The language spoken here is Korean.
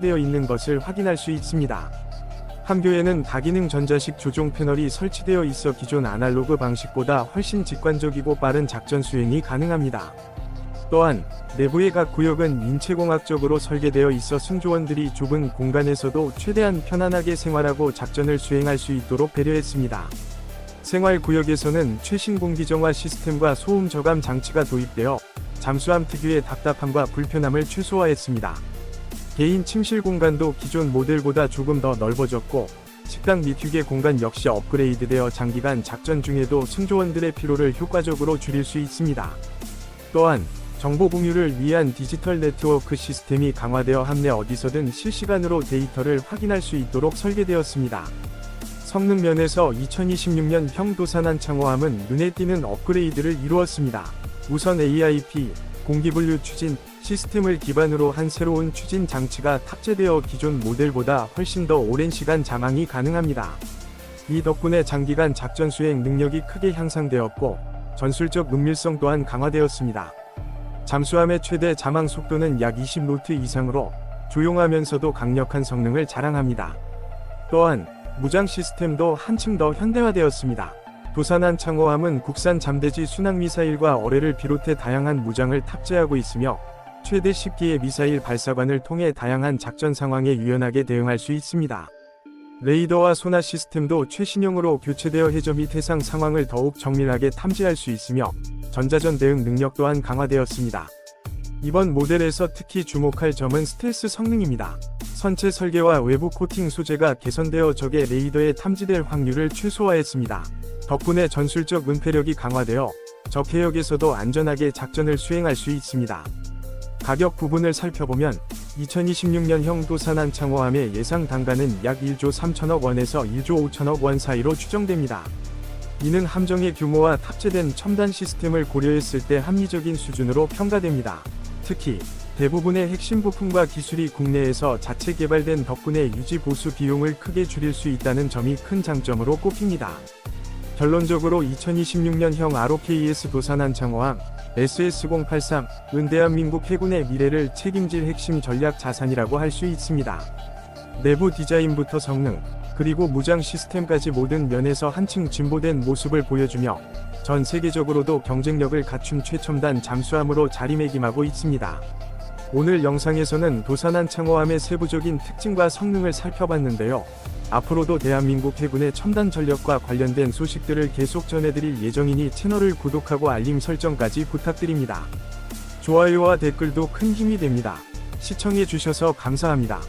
되어 있는 것을 확인할 수 있습니다. 함교에는 다기능 전자식 조종 패널이 설치되어 있어 기존 아날로그 방식보다 훨씬 직관적이고 빠른 작전 수행이 가능합니다. 또한 내부의 각 구역은 인체공학적으로 설계되어 있어 승조원들이 좁은 공간에서도 최대한 편안하게 생활하고 작전을 수행할 수 있도록 배려했습니다. 생활 구역에서는 최신 공기 정화 시스템과 소음 저감 장치가 도입되어 잠수함 특유의 답답함과 불편함을 최소화했습니다. 개인 침실 공간도 기존 모델보다 조금 더 넓어졌고 식당 및 휴게 공간 역시 업그레이드되어 장기간 작전 중에도 승조원들의 피로를 효과적으로 줄일 수 있습니다. 또한 정보 공유를 위한 디지털 네트워크 시스템이 강화되어 함내 어디서든 실시간으로 데이터를 확인할 수 있도록 설계되었습니다. 성능 면에서 2026년 형 도산 한 창호함은 눈에 띄는 업그레이드를 이루었습니다. 우선 AIP 공기분류 추진 시스템을 기반으로 한 새로운 추진 장치가 탑재되어 기존 모델보다 훨씬 더 오랜 시간 잠항이 가능합니다. 이 덕분에 장기간 작전 수행 능력이 크게 향상되었고 전술적 은밀성 또한 강화되었습니다. 잠수함의 최대 자망 속도는 약 20노트 이상으로 조용하면서도 강력한 성능을 자랑합니다. 또한 무장 시스템도 한층 더 현대화되었습니다. 도산한 창호함은 국산 잠대지 순항미사일과 어뢰를 비롯해 다양한 무장을 탑재하고 있으며 최대 10기의 미사일 발사관을 통해 다양한 작전 상황에 유연하게 대응할 수 있습니다. 레이더와 소나 시스템도 최신형으로 교체되어 해저 및 해상 상황을 더욱 정밀하게 탐지할 수 있으며 전자전 대응 능력 또한 강화되었습니다. 이번 모델에서 특히 주목할 점은 스텔스 성능입니다. 선체 설계와 외부 코팅 소재가 개선되어 적의 레이더에 탐지될 확률을 최소화했습니다. 덕분에 전술적 은폐력이 강화되어 적 해역에서도 안전하게 작전을 수행할 수 있습니다. 가격 부분을 살펴보면 2026년형 도산한 창호함의 예상 단가는 약 1조 3천억 원에서 1조 5천억 원 사이로 추정됩니다. 이는 함정의 규모와 탑재된 첨단 시스템을 고려했을 때 합리적인 수준으로 평가됩니다. 특히 대부분의 핵심 부품과 기술이 국내에서 자체 개발된 덕분에 유지 보수 비용을 크게 줄일 수 있다는 점이 큰 장점으로 꼽힙니다. 결론적으로 2026년형 ROKS 도산한 창호함 SS083은 대한민국 해군의 미래를 책임질 핵심 전략 자산이라고 할 수 있습니다. 내부 디자인부터 성능, 그리고 무장 시스템까지 모든 면에서 한층 진보된 모습을 보여주며 전 세계적으로도 경쟁력을 갖춘 최첨단 잠수함으로 자리매김하고 있습니다. 오늘 영상에서는 도산한 창호함의 세부적인 특징과 성능을 살펴봤는데요. 앞으로도 대한민국 해군의 첨단 전력과 관련된 소식들을 계속 전해드릴 예정이니 채널을 구독하고 알림 설정까지 부탁드립니다. 좋아요와 댓글도 큰 힘이 됩니다. 시청해주셔서 감사합니다.